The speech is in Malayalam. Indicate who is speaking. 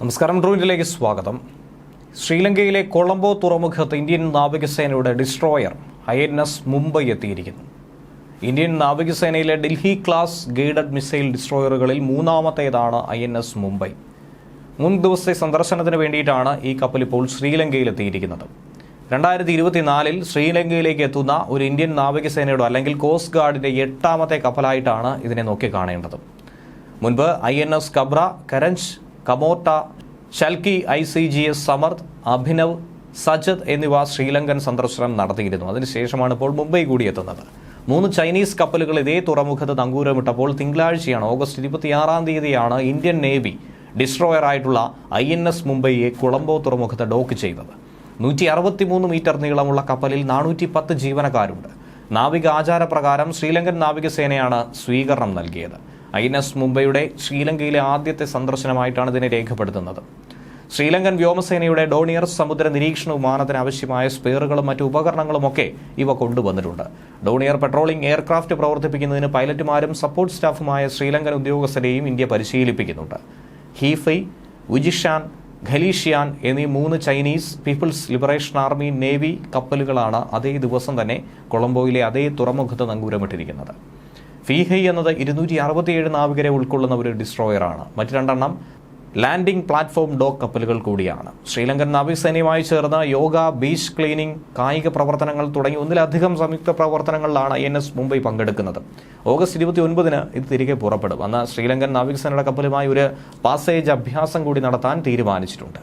Speaker 1: നമസ്കാരം ഡ്രോയിലേക്ക് സ്വാഗതം. ശ്രീലങ്കയിലെ കൊളംബോ തുറമുഖത്ത് ഇന്ത്യൻ നാവികസേനയുടെ destroyer I N S Mumbai എത്തിയിരിക്കുന്നു. ഇന്ത്യൻ നാവികസേനയിലെ ഡൽഹി ക്ലാസ് ഗൈഡഡ് മിസൈൽ ഡിസ്ട്രോയറുകളിൽ മൂന്നാമത്തേതാണ് ഐ എൻ എസ് മുംബൈ. മൂന്ന് ദിവസത്തെ സന്ദർശനത്തിന് വേണ്ടിയിട്ടാണ് ഈ കപ്പൽ ഇപ്പോൾ ശ്രീലങ്കയിൽ എത്തിയിരിക്കുന്നത്. രണ്ടായിരത്തി ഇരുപത്തിനാലിൽ ശ്രീലങ്കയിലേക്ക് എത്തുന്ന ഒരു ഇന്ത്യൻ നാവികസേനയുടെ അല്ലെങ്കിൽ കോസ്റ്റ് ഗാർഡിന്റെ എട്ടാമത്തെ കപ്പലായിട്ടാണ് ഇതിനെ നോക്കി കാണേണ്ടത്. മുൻപ് I N S Kabra Karanj Kamorta Shalki I C G S Samarth Abhinav Sajag എന്നിവ ശ്രീലങ്കൻ സന്ദർശനം നടത്തിയിരുന്നു. അതിനുശേഷമാണ് ഇപ്പോൾ മുംബൈ കൂടി എത്തുന്നത്. മൂന്ന് ചൈനീസ് കപ്പലുകൾ ഇതേ തുറമുഖത്ത് നങ്കൂരമിട്ടപ്പോൾ തിങ്കളാഴ്ചയാണ് ഓഗസ്റ്റ് ഇരുപത്തിയാറാം തീയതിയാണ് ഇന്ത്യൻ നേവി ഡിസ്ട്രോയർ ആയിട്ടുള്ള ഐ എൻ എസ് മുംബൈയെ കൊളംബോ തുറമുഖത്ത് ഡോക്ക് ചെയ്തത്. നൂറ്റി അറുപത്തിമൂന്ന് മീറ്റർ നീളമുള്ള കപ്പലിൽ നാനൂറ്റി പത്ത് ജീവനക്കാരുണ്ട്. നാവിക ആചാരപ്രകാരം ശ്രീലങ്കൻ നാവികസേനയാണ് സ്വീകരണം നൽകിയത്. ഐ എൻ എസ് മുംബൈയുടെ ശ്രീലങ്കയിലെ ആദ്യത്തെ സന്ദർശനമായിട്ടാണ് ഇതിനെ രേഖപ്പെടുത്തുന്നത്. ശ്രീലങ്കൻ വ്യോമസേനയുടെ ഡോണിയർ സമുദ്ര നിരീക്ഷണ വിമാനത്തിന് ആവശ്യമായ സ്പെയറുകളും മറ്റു ഉപകരണങ്ങളുമൊക്കെ ഇവ കൊണ്ടുവന്നിട്ടുണ്ട്. ഡോണിയർ പെട്രോളിംഗ് എയർക്രാഫ്റ്റ് പ്രവർത്തിപ്പിക്കുന്നതിന് പൈലറ്റുമാരും സപ്പോർട്ട് സ്റ്റാഫുമായ ശ്രീലങ്കൻ ഉദ്യോഗസ്ഥരെയും ഇന്ത്യ പരിശീലിപ്പിക്കുന്നുണ്ട്. ഹീഫൈ ഉജിഷാൻ ഖലീഷിയാൻ എന്നീ മൂന്ന് Chinese people's liberation army navy കപ്പലുകളാണ് അതേ ദിവസം തന്നെ കൊളംബോയിലെ അതേ തുറമുഖത്ത് നങ്കൂരമിട്ടിരിക്കുന്നത്. ഫീഹൈ എന്നത് ഇരുന്നൂറ്റി അറുപത്തിയേഴ് നാവികരെ ഉൾക്കൊള്ളുന്ന ഒരു ഡിസ്ട്രോയറാണ്. മറ്റു രണ്ടെണ്ണം ലാൻഡിംഗ് പ്ലാറ്റ്ഫോം ഡോക്ക് കപ്പലുകൾ കൂടിയാണ്. ശ്രീലങ്കൻ നാവികസേനയുമായി ചേർന്ന് യോഗ ബീച്ച് ക്ലീനിംഗ് കായിക പ്രവർത്തനങ്ങൾ തുടങ്ങി ഒന്നിലധികം സംയുക്ത പ്രവർത്തനങ്ങളിലാണ് എൻ എസ് മുംബൈ പങ്കെടുക്കുന്നത്. ഓഗസ്റ്റ് ഇരുപത്തി ഒൻപതിന് ഇത് തിരികെ പുറപ്പെടും. അന്ന് ശ്രീലങ്കൻ നാവികസേനയുടെ കപ്പലുമായി ഒരു പാസേജ് അഭ്യാസം കൂടി നടത്താൻ തീരുമാനിച്ചിട്ടുണ്ട്.